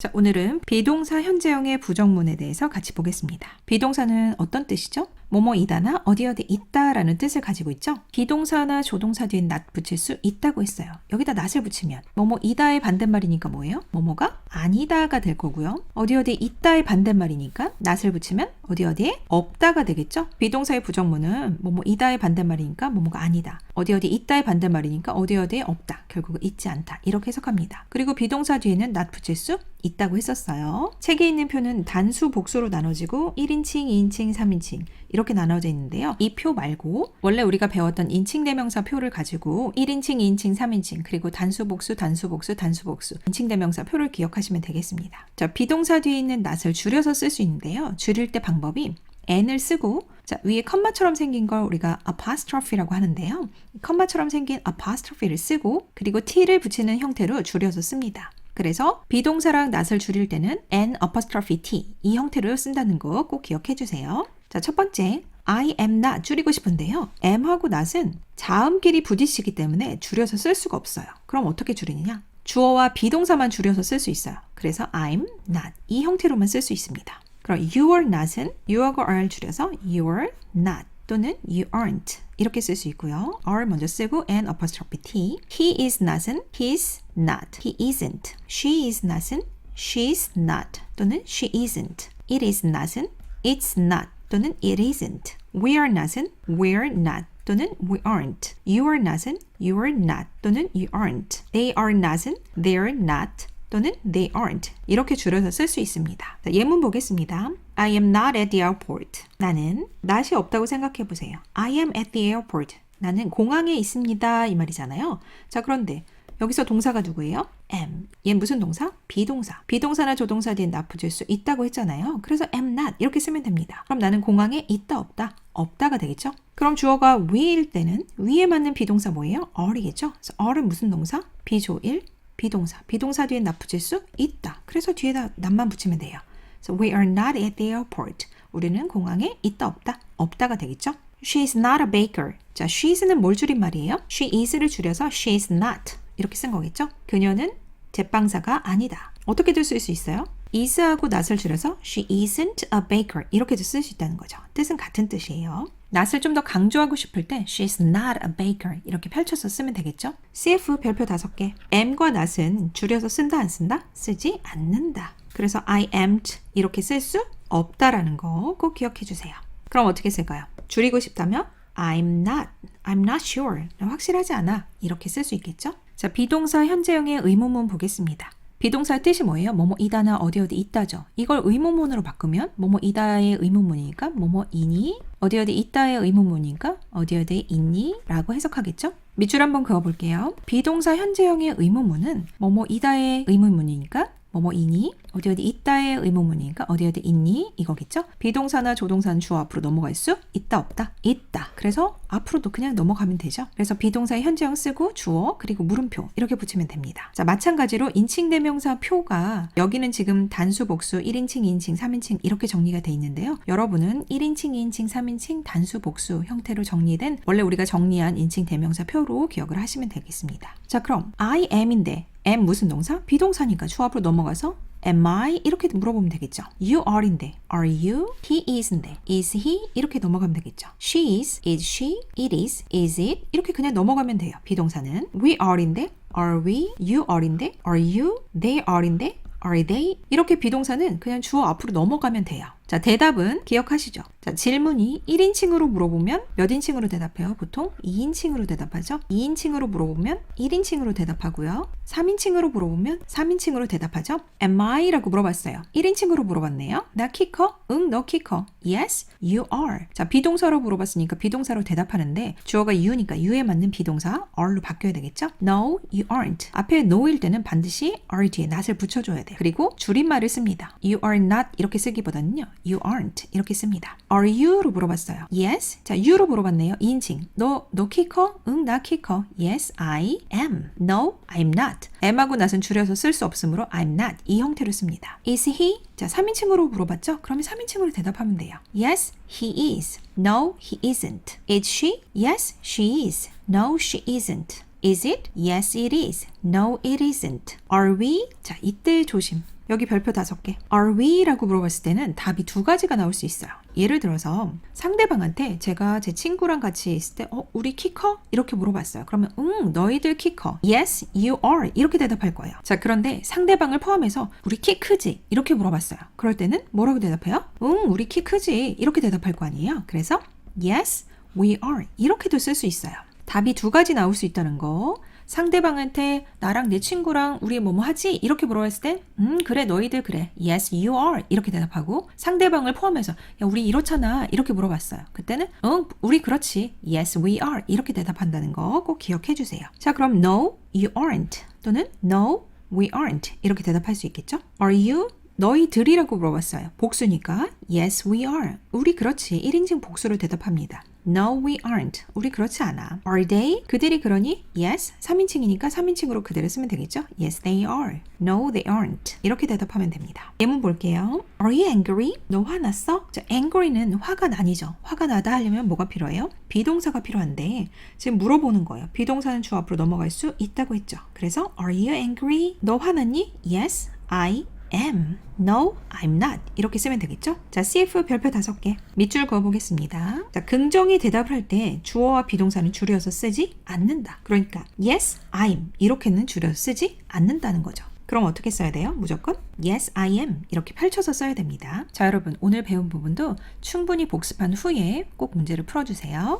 자, 오늘은 비동사 현재형의 부정문에 대해서 같이 보겠습니다. 비동사는 어떤 뜻이죠? 뭐뭐이다나 어디 어디 있다라는 뜻을 가지고 있죠. 비동사나 조동사 뒤에 낫 붙일 수 있다고 했어요. 여기다 낫을 붙이면 뭐뭐이다의 반대말이니까 뭐예요? 뭐뭐가 아니다가 될 거고요. 어디 어디 있다의 반대말이니까 낫을 붙이면 어디 어디에 없다가 되겠죠. 비동사의 부정문은 뭐뭐이다의 반대말이니까 뭐뭐가 아니다. 어디 어디 있다의 반대말이니까 어디 어디에 없다. 결국은 있지 않다. 이렇게 해석합니다. 그리고 비동사 뒤에는 낫 붙일 수 있다고 했었어요. 책에 있는 표는 단수 복수로 나눠지고 1인칭, 2인칭, 3인칭 이렇게 나눠져 있는데요. 이 표 말고 원래 우리가 배웠던 인칭 대명사 표를 가지고 1인칭, 2인칭, 3인칭 그리고 단수 복수, 단수 복수, 단수 복수 인칭 대명사 표를 기억하시면 되겠습니다. 자, 비동사 뒤에 있는 낫을 줄여서 쓸 수 있는데요. 줄일 때 방법이 n을 쓰고 자, 위에 컴마처럼 생긴 걸 우리가 apostrophe라고 하는데요. 컴마처럼 생긴 apostrophe를 쓰고 그리고 t를 붙이는 형태로 줄여서 씁니다. 그래서 비동사랑 낫을 줄일 때는 n apostrophe t 이 형태로 쓴다는 거 꼭 기억해 주세요. 자, 첫 번째 I am not 줄이고 싶은데요. am하고 not은 자음끼리 부딪히기 때문에 줄여서 쓸 수가 없어요. 그럼 어떻게 줄이느냐? 주어와 비동사만 줄여서 쓸 수 있어요. 그래서 I'm not 이 형태로만 쓸 수 있습니다. 그럼 you are not은 you하고 are 줄여서 you are not 또는 you aren't 이렇게 쓸 수 있고요. are 먼저 쓰고 n apostrophe t. he is not은 he's not, he isn't. she is not은 she's not 또는 she isn't. it is not은 it's not 또는 it isn't. we are not은 we're not 또는 we aren't. you are not은 you are not 또는 you aren't. they are not은 they're not 또는 they aren't 이렇게 줄여서 쓸 수 있습니다. 자, 예문 보겠습니다. I am not at the airport. 나는 낫이 없다고 생각해 보세요. I am at the airport. 나는 공항에 있습니다. 이 말이잖아요. 자, 그런데 여기서 동사가 누구예요? am. 얘는 무슨 동사? 비동사. 비동사나 조동사 뒤에 나 붙일 수 있다고 했잖아요. 그래서 am not 이렇게 쓰면 됩니다. 그럼 나는 공항에 있다 없다? 없다가 되겠죠? 그럼 주어가 we일 때는 위에 맞는 비동사 뭐예요? are이겠죠? 그래서 are은 무슨 동사? 비조일 비동사. 비동사 뒤에 나 붙일 수 있다. 그래서 뒤에다 낫만 붙이면 돼요. So we are not at the airport. 우리는 공항에 있다 없다? 없다가 되겠죠? She is not a baker. 자, she's는 뭘 줄인 말이에요? She is를 줄여서 she is not. 이렇게 쓴 거겠죠? 그녀는 제빵사가 아니다. 어떻게도 쓸 수 있어요? is하고 not을 줄여서 she isn't a baker. 이렇게도 쓸 수 있다는 거죠. 뜻은 같은 뜻이에요. not을 좀 더 강조하고 싶을 때 she's not a baker. 이렇게 펼쳐서 쓰면 되겠죠? CF 별표 다섯 개. am과 not은 줄여서 쓴다 안 쓴다? 쓰지 않는다. 그래서 I am't 이렇게 쓸 수 없다라는 거 꼭 기억해 주세요. 그럼 어떻게 쓸까요? 줄이고 싶다면 I'm not, I'm not sure. 확실하지 않아. 이렇게 쓸 수 있겠죠? 자, 비동사 현재형의 의문문 보겠습니다. 비동사의 뜻이 뭐예요? 뭐뭐이다나 어디 어디 있다죠. 이걸 의문문으로 바꾸면 뭐뭐이다의 의문문이니까 뭐뭐이니 어디 어디 있다의 의문문이니까 어디 어디 있니? 라고 해석하겠죠? 밑줄 한번 그어볼게요. 비동사 현재형의 의문문은 뭐뭐이다의 의문문이니까 뭐뭐이니 어디 어디 있다의 의문문이니까 어디 어디 있니 이거겠죠? 비동사나 조동사는 주어 앞으로 넘어갈 수 있다 없다 있다. 그래서 앞으로도 그냥 넘어가면 되죠. 그래서 비동사의 현재형 쓰고 주어 그리고 물음표 이렇게 붙이면 됩니다. 자 마찬가지로 인칭 대명사 표가 여기는 지금 단수 복수 1인칭, 2인칭, 3인칭 이렇게 정리가 돼 있는데요. 여러분은 1인칭, 2인칭, 3인칭 단수 복수 형태로 정리된 원래 우리가 정리한 인칭 대명사 표로 기억을 하시면 되겠습니다. 자 그럼 I am인데 am 무슨 동사? 비동사니까 주어 앞으로 넘어가서 am I 이렇게 물어보면 되겠죠. You are인데 are you? He is인데 is he? 이렇게 넘어가면 되겠죠. She is, is she? It is, is it? 이렇게 그냥 넘어가면 돼요. 비동사는 we are인데 are we? You are인데 are you? They are인데 are they? 이렇게 비동사는 그냥 주어 앞으로 넘어가면 돼요. 자, 대답은 기억하시죠? 자, 질문이 1인칭으로 물어보면 몇 인칭으로 대답해요? 보통 2인칭으로 대답하죠? 2인칭으로 물어보면 1인칭으로 대답하고요. 3인칭으로 물어보면 3인칭으로 대답하죠? Am I? 라고 물어봤어요. 1인칭으로 물어봤네요. 나 키 커? 응, 너 키 커. Yes, you are. 자, 비동사로 물어봤으니까 비동사로 대답하는데 주어가 you니까 you에 맞는 비동사 are로 바뀌어야 되겠죠? No, you aren't. 앞에 no일 때는 반드시 are 뒤에 not을 붙여줘야 돼요. 그리고 줄임말을 씁니다. You are not 이렇게 쓰기보다는요. You aren't 이렇게 씁니다. Are you로 물어봤어요. Yes. 자, you로 물어봤네요. 2인칭. 너, 너 키 커? 응, 나 키 커. Yes, I am. No, I'm not. am하고 not은 줄여서 쓸 수 없으므로 I'm not 이 형태로 씁니다. Is he? 자, 3인칭으로 물어봤죠? 그러면 3인칭으로 대답하면 돼요. Yes, he is. No, he isn't. Is she? Yes, she is. No, she isn't. Is it? Yes, it is. No, it isn't. Are we? 자, 이때 조심. 여기 별표 다섯 개. Are we?라고 물어봤을 때는 답이 두 가지가 나올 수 있어요. 예를 들어서 상대방한테 제가 제 친구랑 같이 있을 때, 어, 우리 키 커? 이렇게 물어봤어요. 그러면, 응, 너희들 키 커. Yes, you are. 이렇게 대답할 거예요. 자, 그런데 상대방을 포함해서 우리 키 크지? 이렇게 물어봤어요. 그럴 때는 뭐라고 대답해요? 응, 우리 키 크지? 이렇게 대답할 거 아니에요. 그래서, yes, we are. 이렇게도 쓸 수 있어요. 답이 두 가지 나올 수 있다는 거. 상대방한테 나랑 내 친구랑 우리 뭐뭐 하지? 이렇게 물어봤을 땐, 음, 그래, 너희들 그래. Yes, you are. 이렇게 대답하고, 상대방을 포함해서, 야, 우리 이렇잖아. 이렇게 물어봤어요. 그때는, 응, 우리 그렇지. Yes, we are. 이렇게 대답한다는 거 꼭 기억해 주세요. 자, 그럼 no, you aren't. 또는 no, we aren't. 이렇게 대답할 수 있겠죠? Are you? 너희들이라고 물어봤어요. 복수니까 yes we are. 우리 그렇지. 1인칭 복수로 대답합니다. No we aren't. 우리 그렇지 않아. Are they? 그들이 그러니 yes 3인칭이니까 3인칭으로 그대로 쓰면 되겠죠? Yes they are. No they aren't. 이렇게 대답하면 됩니다. 예문 볼게요. Are you angry? 너 화났어? 자, angry는 화가 나니죠. 화가 나다 하려면 뭐가 필요해요? 비동사가 필요한데 지금 물어보는 거예요. 비동사는 주 앞으로 넘어갈 수 있다고 했죠. 그래서 Are you angry? 너 화났니? Yes I am. No, I'm not. 이렇게 쓰면 되겠죠? 자, CF 별표 다섯 개. 밑줄 그어보겠습니다. 자, 긍정의 대답을 할 때 주어와 비동사는 줄여서 쓰지 않는다. 그러니까 yes, I'm 이렇게는 줄여서 쓰지 않는다는 거죠. 그럼 어떻게 써야 돼요? 무조건 yes, I am 이렇게 펼쳐서 써야 됩니다. 자, 여러분 오늘 배운 부분도 충분히 복습한 후에 꼭 문제를 풀어주세요.